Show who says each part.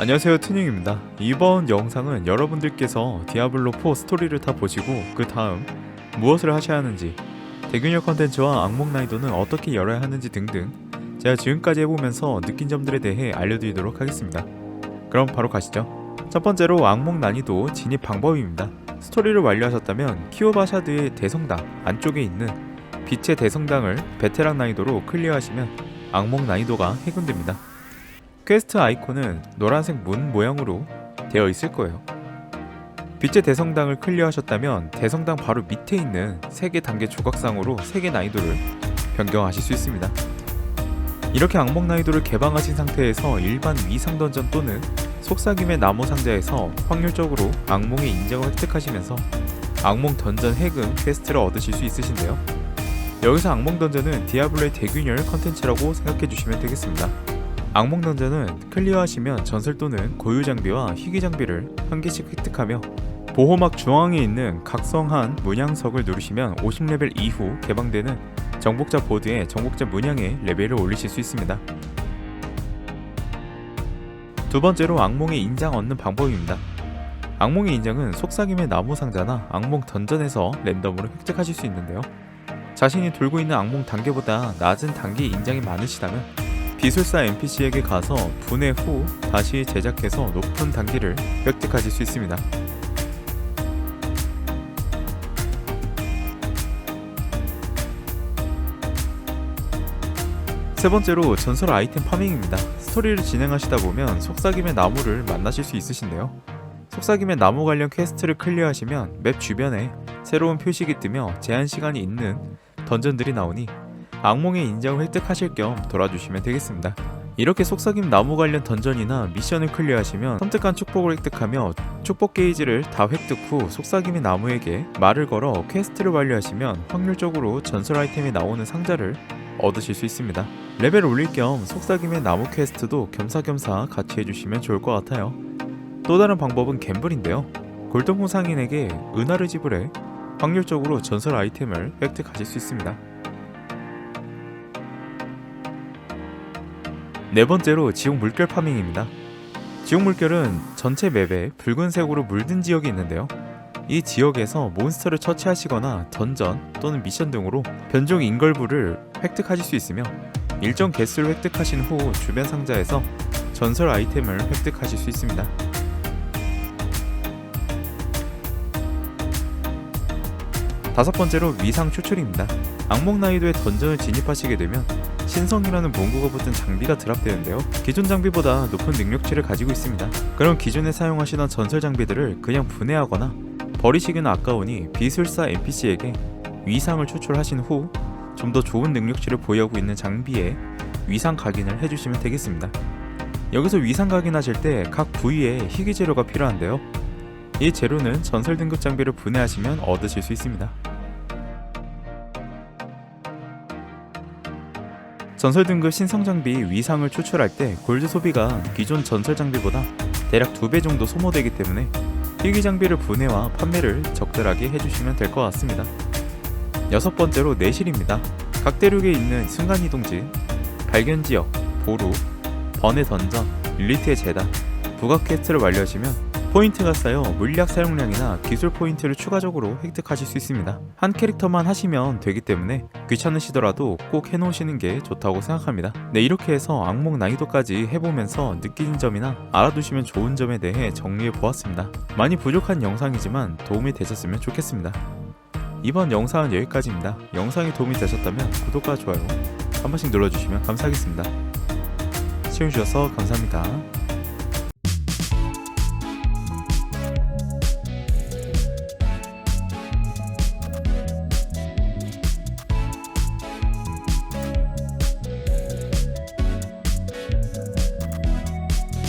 Speaker 1: 안녕하세요 튜닝입니다. 이번 영상은 여러분들께서 디아블로4 스토리를 다 보시고 그 다음 무엇을 하셔야 하는지 대균열 컨텐츠와 악몽 난이도는 어떻게 열어야 하는지 등등 제가 지금까지 해보면서 느낀 점들에 대해 알려드리도록 하겠습니다. 그럼 바로 가시죠. 첫 번째로 악몽 난이도 진입 방법입니다. 스토리를 완료하셨다면 키오바샤드의 대성당 안쪽에 있는 빛의 대성당을 베테랑 난이도로 클리어하시면 악몽 난이도가 해군됩니다 퀘스트 아이콘은 노란색 문 모양으로 되어 있을 거예요. 빛의 대성당을 클리어하셨다면 대성당 바로 밑에 있는 세개 단계 조각상으로 세개 난이도를 변경하실 수 있습니다. 이렇게 악몽 난이도를 개방하신 상태에서 일반 위상 던전 또는 속삭임의 나무 상자에서 확률적으로 악몽의 인정을 획득하시면서 악몽 던전 해금 퀘스트를 얻으실 수 있으신데요. 여기서 악몽 던전은 디아블로의 대균열 컨텐츠라고 생각해 주시면 되겠습니다. 악몽 던전은 클리어하시면 전설 또는 고유 장비와 희귀 장비를 한 개씩 획득하며 보호막 중앙에 있는 각성한 문양석을 누르시면 50레벨 이후 개방되는 정복자 보드에 정복자 문양의 레벨을 올리실 수 있습니다. 두 번째로 악몽의 인장 얻는 방법입니다. 악몽의 인장은 속삭임의 나무 상자나 악몽 던전에서 랜덤으로 획득하실 수 있는데요. 자신이 들고 있는 악몽 단계보다 낮은 단계 인장이 많으시다면 비술사 NPC에게 가서 분해 후 다시 제작해서 높은 단계를 획득하실 수 있습니다. 세 번째로 전설 아이템 파밍입니다. 스토리를 진행하시다 보면 속삭임의 나무를 만나실 수 있으신데요. 속삭임의 나무 관련 퀘스트를 클리어하시면 맵 주변에 새로운 표식이 뜨며 제한 시간이 있는 던전들이 나오니 악몽의 인정을 획득하실 겸 돌아주시면 되겠습니다. 이렇게 속삭임 나무 관련 던전이나 미션을 클리어하시면 선택한 축복을 획득하며 축복 게이지를 다 획득 후 속삭임의 나무에게 말을 걸어 퀘스트를 완료하시면 확률적으로 전설 아이템이 나오는 상자를 얻으실 수 있습니다. 레벨을 올릴 겸 속삭임의 나무 퀘스트도 겸사겸사 같이 해주시면 좋을 것 같아요. 또 다른 방법은 갬블인데요. 골동품 상인에게 은하를 지불해 확률적으로 전설 아이템을 획득하실 수 있습니다. 네 번째로 지옥 물결 파밍입니다. 지옥 물결은 전체 맵에 붉은색으로 물든 지역이 있는데요. 이 지역에서 몬스터를 처치하시거나 던전 또는 미션 등으로 변종 인걸부를 획득하실 수 있으며 일정 개수를 획득하신 후 주변 상자에서 전설 아이템을 획득하실 수 있습니다. 다섯 번째로 위상 추출입니다. 악몽 나이도의 던전을 진입하시게 되면 신성이라는 문구가 붙은 장비가 드랍되는데요. 기존 장비보다 높은 능력치를 가지고 있습니다. 그럼 기존에 사용하시던 전설 장비들을 그냥 분해하거나 버리시기는 아까우니 비술사 NPC에게 위상을 추출하신 후 좀 더 좋은 능력치를 보유하고 있는 장비에 위상 각인을 해주시면 되겠습니다. 여기서 위상 각인하실 때 각 부위에 희귀 재료가 필요한데요. 이 재료는 전설 등급 장비를 분해하시면 얻으실 수 있습니다. 전설 등급 신성 장비 위상을 추출할 때 골드 소비가 기존 전설 장비보다 대략 2배 정도 소모되기 때문에 희귀 장비를 분해와 판매를 적절하게 해주시면 될 것 같습니다. 여섯 번째로 내실입니다. 각 대륙에 있는 순간이동지, 발견 지역, 보루, 번외 던전, 릴리트의 재단, 부각 퀘스트를 완료하시면 포인트가 쌓여 물약 사용량이나 기술 포인트를 추가적으로 획득하실 수 있습니다. 한 캐릭터만 하시면 되기 때문에 귀찮으시더라도 꼭 해놓으시는 게 좋다고 생각합니다. 네, 이렇게 해서 악몽 난이도까지 해보면서 느낀 점이나 알아두시면 좋은 점에 대해 정리해 보았습니다. 많이 부족한 영상이지만 도움이 되셨으면 좋겠습니다. 이번 영상은 여기까지입니다. 영상이 도움이 되셨다면 구독과 좋아요 한 번씩 눌러주시면 감사하겠습니다. 시청해주셔서 감사합니다.